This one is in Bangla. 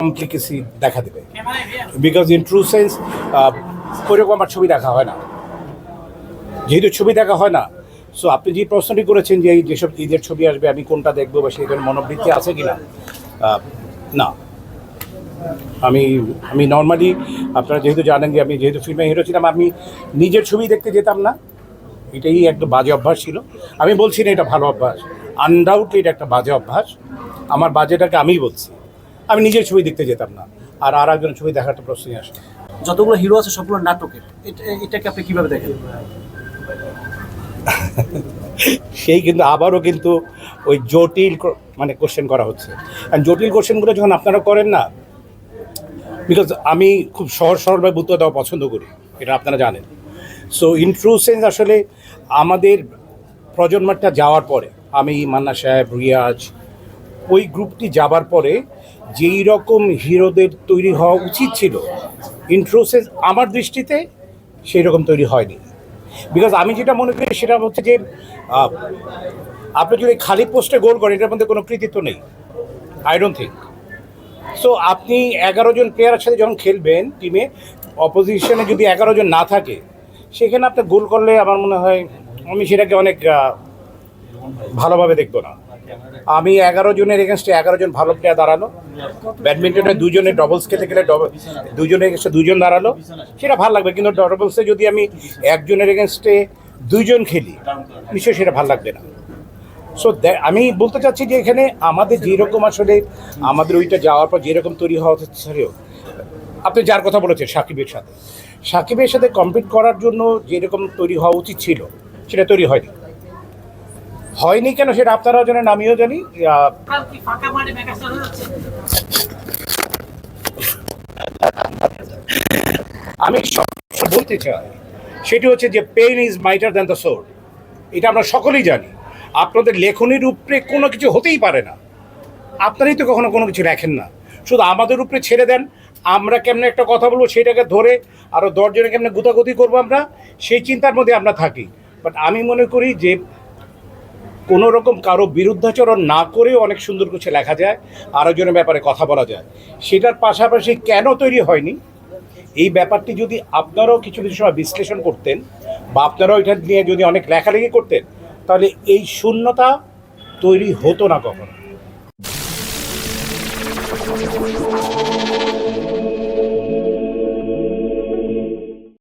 কমপ্লিকেসি দেখা দেবে। বিকজ ইন ট্রু সেন্স ওইরকম আমার ছবি দেখা হয় না। যেহেতু ছবি দেখা হয় না সো আপনি যে প্রশ্নটি করেছেন যে এই যেসব ঈদের ছবি আসবে, আমি কোনটা দেখব বা সেই ধরনের মনোবৃত্তি আছে কি না না। আমি আমি নর্মালি আপনারা যেহেতু জানেন যে আমি যেহেতু ফিল্মে হিরো ছিলাম, আমি নিজের ছবি দেখতে যেতাম না। এটাই একদম বাজে অভ্যাস ছিল। আমি বলছি না এটা ভালো অভ্যাস। আনডাউটলি এটা একটা বাজে অভ্যাস। আমার বাজেটাকে আমিই বলছি। আমি নিজের ছবি দেখতে যেতাম না। আর আর একজন ছবি দেখার তো প্রশ্নই আসে যতগুলো হিরো আছে সবগুলো নাটকের। এটা- এটাকে আপনি কীভাবে দেখেন? সেই কিন্তু আবারও কিন্তু ওই জটিল মানে কোশ্চেন করা হচ্ছে। আর জটিল কোশ্চেনগুলো যখন আপনারা করেন না বিকজ আমি খুব সহজ সরলভাবে উত্তর দেওয়া পছন্দ করি এটা আপনারা জানেন। সো ইন ট্রু সেন্স আসলে আমাদের প্রজন্মটা যাওয়ার পরে আমি মান্না সাহেব রিয়াজ ওই গ্রুপটি যাবার পরে যেই রকম হিরোদের তৈরি হওয়া উচিত ছিল ইন ট্রু সেন্স আমার দৃষ্টিতে সেই রকম তৈরি হয়নি। বিকজ আমি যেটা মনে করি সেটা হচ্ছে যে আপনি যদি খালি পোস্টে গোল করেন, এটার মধ্যে কোনো কৃতিত্ব নেই। আই ডোন্ট থিঙ্ক সো আপনি এগারো জন প্লেয়ারের সাথে যখন খেলবেন টিমে অপোজিশনে যদি এগারো জন না থাকে, সেখানে আপনি গোল করলে আমার মনে হয়, আমি সেটাকে অনেক ভালোভাবে দেখব না। আমি এগারো জনের এগেনস্টে এগারো জন ভালো প্লেয়ার দাঁড়ানো ব্যাডমিন্টনে দুজনে ডবলস খেলতে গেলে দুজনের এগেনস্টে দুজন দাঁড়াল। সেটা ভালো লাগবে, কিন্তু ডবলসে যদি আমি একজনের এগেনস্টে দুইজন খেলি, নিশ্চয়ই সেটা ভালো লাগবে না। সো আমি বলতে চাচ্ছি যে এখানে আমাদের যেরকম আসলে আমাদের ওইটা যাওয়ার পর যেরকম তৈরি হওয়া ছিল আপনি যার কথা বলেছেন, সাকিবের সাথে। সাকিবের সাথে কম্পিট করার জন্য যেরকম তৈরি হওয়া উচিত ছিল, সেটা তৈরি হয়নি। হয়নি কেন সেটা আপনারাও জানেন আমিও জানি। আমি বলতে চাই সেটি হচ্ছে যে pen is mightier than the sword এটা আমরা সকলেই জানি। আপনাদের লেখনির উপরে কোনো কিছু হতেই পারে না। আপনারাই তো কখনো কোনো কিছু লেখেন না। শুধু আমাদের উপরে ছেড়ে দেন। আমরা কেমনে একটা কথা বলব সেটাকে ধরে আরও দশজনে কেমনে গুতাগুতি করব আমরা সেই চিন্তার মধ্যে আমরা থাকি। বাট আমি মনে করি যে কোনো রকম কারও বিরুদ্ধাচরণ না করেও অনেক সুন্দর কিছু লেখা যায়, আরেকজনের ব্যাপারে কথা বলা যায়। সেটার পাশাপাশি কেন তৈরি হয়নি? এই ব্যাপারটি যদি আপনারাও কিছু কিছু সময় বিশ্লেষণ করতেন বা আপনারাও এটা নিয়ে যদি অনেক লেখালেখি করতেন, তাহলে এই শূন্যতা তৈরি হতো না কখনো।